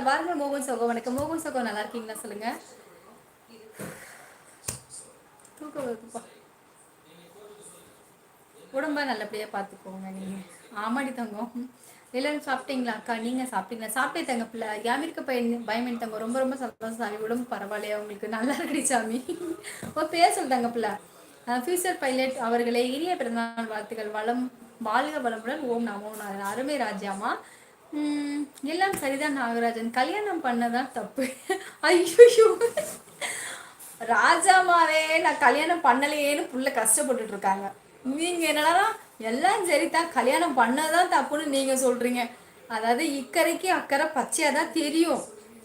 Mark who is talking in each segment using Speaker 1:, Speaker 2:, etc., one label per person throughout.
Speaker 1: Sister வாருங்கள் மோகன் சகோ. வணக்கம். மோகன் சகோ நல்லா இருக்கீங்களா? சொல்லுங்க. தூக்கம் வருதுப்பா. உடம்ப நல்லபடியாக பார்த்துக்கோங்க நீங்கள் ஆமாடி தங்கம். எல்லாரும் சாப்பிட்டீங்களா அக்கா? நீங்கள் சாப்பிட்டீங்களா? சாப்பிட்டே தங்க பிள்ளை. யாமிருக்க பையன் பயமணி தங்க ரொம்ப ரொம்ப சந்தோஷம் சாமி. உடம்பு பரவாயில்லையா உங்களுக்கு? நல்லா இருக்கடி சாமி. ஓ பேர் சொல்லிட்டாங்க பிள்ளை. ஃபியூச்சர் பைலட் அவர்களே இனிய பிறந்தநாள் வாழ்த்துக்கள். வளம் வாழ்க வளமுடன். ஓம் நமோ அருமை ராஜாமா. எல்லாம் சரிதான் நாகராஜன். கல்யாணம் பண்ணதான் தப்பு. ஐயோ ராஜாமாவே நான் கல்யாணம் பண்ணலையேன்னு புள்ள கஷ்டப்பட்டுட்டு இருக்காங்க நீங்க என்னன்னா எல்லாம் சரிதான். கல்யாணம் பண்ணதான் தப்புன்னு நீங்க சொல்றீங்க. அதாவது இக்கரைக்கு அக்கறை பச்சையா தான் தெரியும்.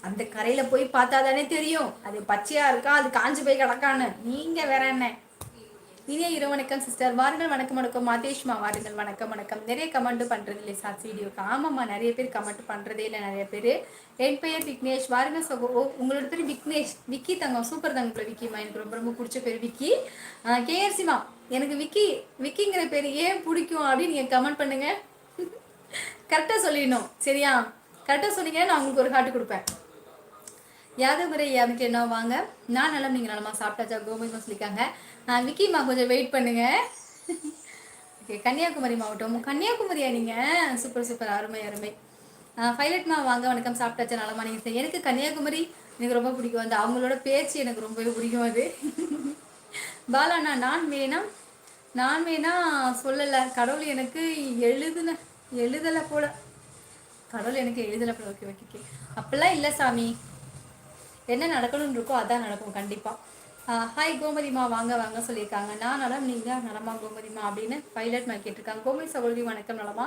Speaker 1: அந்த கரையில போய் பார்த்தா தானே தெரியும். அது பச்சையா இருக்கா அது காஞ்சு போய் கிடக்கான்னு. நீங்க வேற என்ன? இனிய இரவு வணக்கம் சிஸ்டர் வாருங்கள் வணக்கம் வணக்கம். மாதேஷ்மா வாருங்கள். வணக்கம் வணக்கம். நிறைய கமெண்ட் பண்ணுறது இல்லை சார்? வீடியோக்கு ஆமாம்மா நிறைய பேர் கமெண்ட் பண்ணுறதே இல்லை நிறைய பேர். என் பெயர் விக்னேஷ். வாருங்க சகோ உங்களோட பேர் விக்னேஷ். விக்கி தங்கம் சூப்பர் தங்கப்பில் விக்கிமா எனக்கு ரொம்ப ரொம்ப பிடிச்ச பேர் விக்கி. கேஆர்சிமா எனக்கு விக்கி விக்கிங்கிற பேர் ஏன் பிடிக்கும் அப்படின்னு நீங்கள் கமெண்ட் பண்ணுங்க. கரெக்டாக சொல்லிடணும் சரியா? கரெக்டாக சொன்னீங்கன்னா நான் உங்களுக்கு ஒரு காட்டு கொடுப்பேன். யாதவரை யாருக்கு என்ன வாங்க? நான் நலம் நீங்கள் நலமா சாப்பிட்டாச்சா? கோபிமா சொல்லியிருக்காங்க. விக்கிமா கொஞ்சம் வெயிட் பண்ணுங்க. ஓகே கன்னியாகுமரி மாவட்டம். கன்னியாகுமரியா நீங்கள் சூப்பர் சூப்பர் அருமை அருமை. ஃபைலட்மா வாங்க வணக்கம். சாப்பிட்டாச்சா? நலமா நீங்கள் எனக்கு கன்னியாகுமரி எனக்கு ரொம்ப பிடிக்கும். அந்த அவங்களோட பேச்சு எனக்கு ரொம்பவே பிடிக்கும் அது. பாலாண்ணா நான் வேணா நான் வேணா சொல்லலை. கடவுள் எனக்கு எழுதுன எழுதலை போல. கடவுள் எனக்கு எழுதலை போல. ஓகே ஓகே அப்படிலாம் இல்லை சாமி. என்ன நடக்கணும்னு இருக்கோ அதான் நடக்கும். கண்டிப்பாக ஹாய் கோமதிமா வாங்க வாங்க சொல்லியிருக்காங்க. நான் நலம் நீங்கள் நலமா கோமதிமா அப்படின்னு பைலட் மேல் கேட்டிருக்காங்க. கோமதி சகோதரி வணக்கம். நலமா?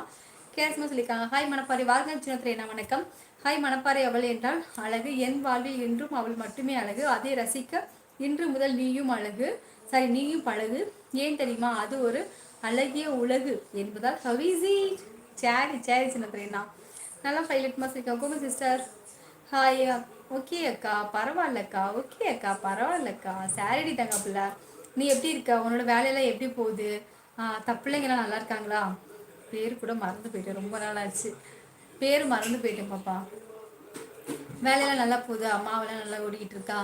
Speaker 1: கேஸ்மா சொல்லியிருக்காங்க. ஹாய் மணப்பாறை. வாரங்க சின்னத்திரை என்ன வணக்கம். ஹாய் மணப்பாறை அவள் என்றால் அழகு. என் வாழ்வில் என்றும் அவள் மட்டுமே அழகு. அதை ரசிக்க இன்று முதல் நீயும் அழகு. சரி நீயும் பழகு. ஏன் தெரியுமா? அது ஒரு அழகிய உலகு என்பதால். ஹவிசி சேரி சேரி சின்னத்திரைனா நல்லா பைலட் சொல்லியிருக்காங்க. Gomathi sister hi okay um, அக்கா. பரவாயில்லக்கா ஓகே அக்கா. பரவாயில்லக்கா சாரடி தங்க பிள்ளை. நீ எப்படி இருக்க? உன்னோட வேலையெல்லாம் எப்படி போகுது? தப்பிள்ளைங்களாம் நல்லா இருக்காங்களா? பேர் கூட மறந்து போயிட்டேன். ரொம்ப நாள் ஆச்சு பேர் மறந்து போயிட்டேன் பாப்பா. வேலையெல்லாம் நல்லா போகுது. அம்மாவெல்லாம் நல்லா ஓடிக்கிட்டு இருக்கா?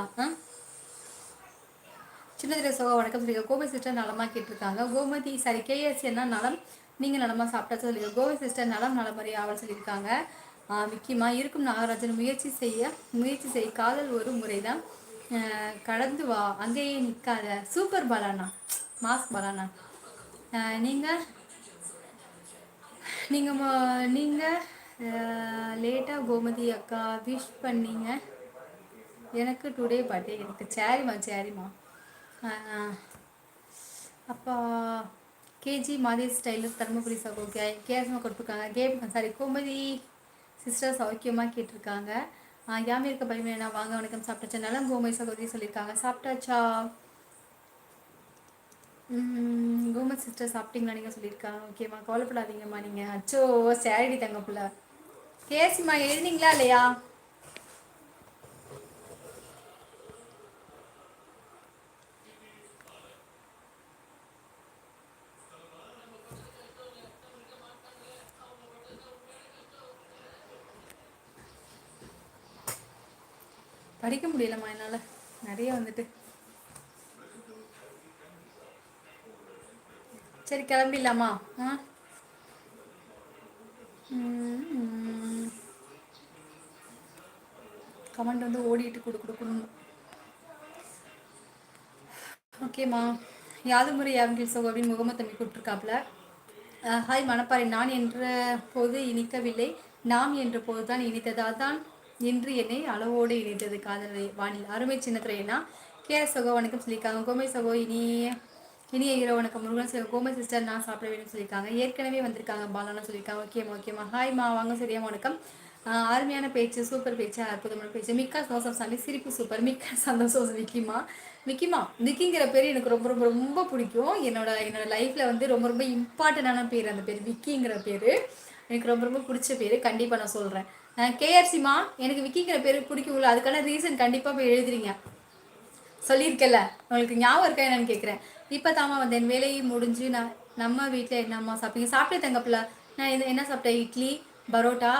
Speaker 1: சின்னதிர சோகா வணக்கம் சொல்லியிருக்க கோபி சிஸ்டர் நலமா கேட்டிருக்காங்க. கோமதி சாரி கேஎஸ்சி என்ன நலம். நீங்கள் நலமா சாப்பிட்டா சொல்லியிருக்க கோபி சிஸ்டர் நலம் நலமறி ஆவல் சொல்லியிருக்காங்க. முக்கியமாக இருக்கும் நாகராஜன் முயற்சி செய்ய முயற்சி செய் காதல் ஒரு முறை தான் கடந்து வா அங்கேயே நிற்காத சூப்பர் பாலாண்ணா மாஸ் பாலாண்ணா நீங்கள் நீங்கள் நீங்கள் லேட்டாக கோமதி அக்கா விஷ் பண்ணீங்க. எனக்கு டுடே பர்த்டே எனக்கு சரிம்மா சரிம்மா. அப்பா கேஜி மாதிரி ஸ்டைலில் தருமபுரி சகோ கே கேசமாக கொடுத்துருக்காங்க. Game sorry Gomathi. சிஸ்டர் சௌக்கியமாக கேட்டிருக்காங்க. யாமே இருக்க பையனா வாங்க வணக்கம் சாப்பிட்டாச்சா? நலம் கோமை சகோதரி சொல்லியிருக்காங்க. சாப்பிட்டாச்சா? கோமை சிஸ்டர் சாப்பிட்டீங்களா? நீங்கள் சொல்லியிருக்காங்க ஓகேம்மா கவலைப்படாதீங்கம்மா நீங்கள் அச்சோ சேரடி தங்க பிள்ளை. கேசிம்மா எழுதிங்களா இல்லையா? படிக்க முடியலம்மா என்னால். நிறைய வந்துட்டு. சரி கிளம்பிடலாமா? ஆ? கமெண்ட் வந்து ஓடிட்டு கொடு கொடுக்கணும் ஓகேம்மா. யாது முறை யாருங்கள் சோ அப்படின்னு முகமது தம்பி கொடுத்துருக்காப்புல ஹாய் மணப்பாறை. நான் என்ற போது இனிக்கவில்லை. நாம் என்ற போது தான் இனித்தது. அதான் இன்று என்னை அளவோடு இணைத்தது. காதல் வானில் அருமை சின்னத்துறையினா கே சகோ வணக்கம் சொல்லியிருக்காங்க. கோமை சகோ இனிய இனிய இரவு வணக்கம். முருகன் கோமை சிஸ்டர் நான் சாப்பிட வேணும்னு சொல்லியிருக்காங்க. ஏற்கனவே வந்திருக்காங்க. பாலான்னு சொல்லியிருக்காங்க. ஓகேம்மா ஓகேம்மா. ஹாய்மா வாங்க சரியா வணக்கம். அருமையான பேச்சு சூப்பர் பேச்சு அற்புதமான பேச்சு. மிக்கா சந்தோஷம் சாமி சிரிப்பு சூப்பர். மிக்கா சந்தோஷம் விக்கிமா விக்கிமா விக்கிங்கிற பேர் எனக்கு ரொம்ப ரொம்ப ரொம்ப பிடிக்கும். என்னோட என்னோட லைஃப்பில் வந்து ரொம்ப ரொம்ப இம்பார்ட்டண்டான பேர். அந்த பேர் விக்கிங்கிற பேர். எனக்கு ரொம்ப ரொம்ப பிடிச்ச பேர். கண்டிப்பாக நான் சொல்கிறேன் கேஆர்சிமா எனக்கு விக்கிங்கிற பேர் பிடிக்கும்ல அதுக்கான ரீசன் கண்டிப்பாக போய் எழுதுறீங்க. சொல்லியிருக்கல உங்களுக்கு ஞாபகம் இருக்கா என்னன்னு கேட்குறேன் இப்போ தாமா வந்தேன் வேலையை முடிஞ்சு நான் நம்ம வீட்டில் என்னம்மா சாப்பிட்டீங்க சாப்பிட்டே தங்கப்பில்ல. நான் இது என்ன சாப்பிட்டேன்? இட்லி பரோட்டா